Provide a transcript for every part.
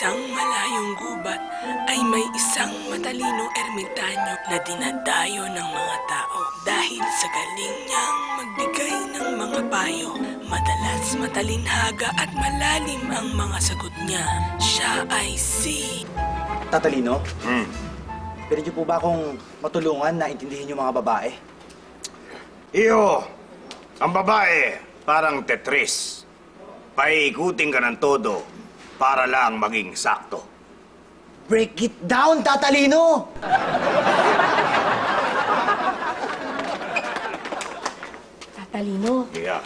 isang malayong gubat ay may isang matalinong ermitanyo na dinadayo ng mga tao dahil sa galing niyang magbigay ng mga payo. Madalas matalinhaga at malalim ang mga sagot niya. Siya ay si... Tatalino, Hmm. pwede niyo po ba akong matulungan na intindihin yung mga babae? Iyo, ang babae parang Tetris. Paikutin ka ng todo para lang maging sakto. Break it down, Tatalino! Tatalino, Yeah.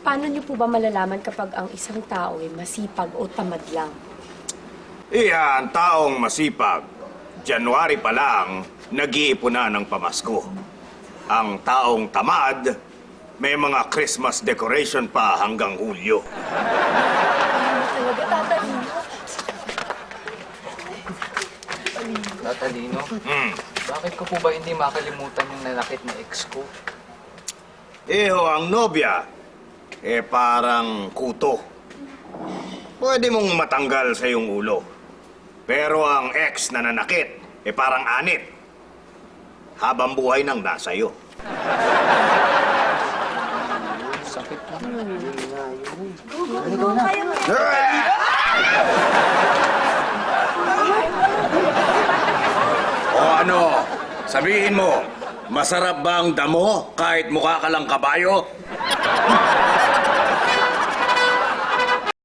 paano niyo po ba malalaman kapag ang isang tao ay masipag o tamad lang? Iya, ang taong masipag. January pa lang, nag-iipon na ng pamasko. Ang taong tamad, may mga Christmas decoration pa hanggang Hulyo. Tatalino? Tatalino, Hmm. bakit ko po ba hindi makalimutan yung nanakit na ex ko? Iho, ang nobya, eh parang kuto. Pwede mong matanggal sa iyong ulo. Pero ang ex na nanakit, eh parang anit. Habang buhay nang nasa iyo. Sakit po. O ano, sabihin mo, masarap ba ang damo kahit mukha ka lang kabayo?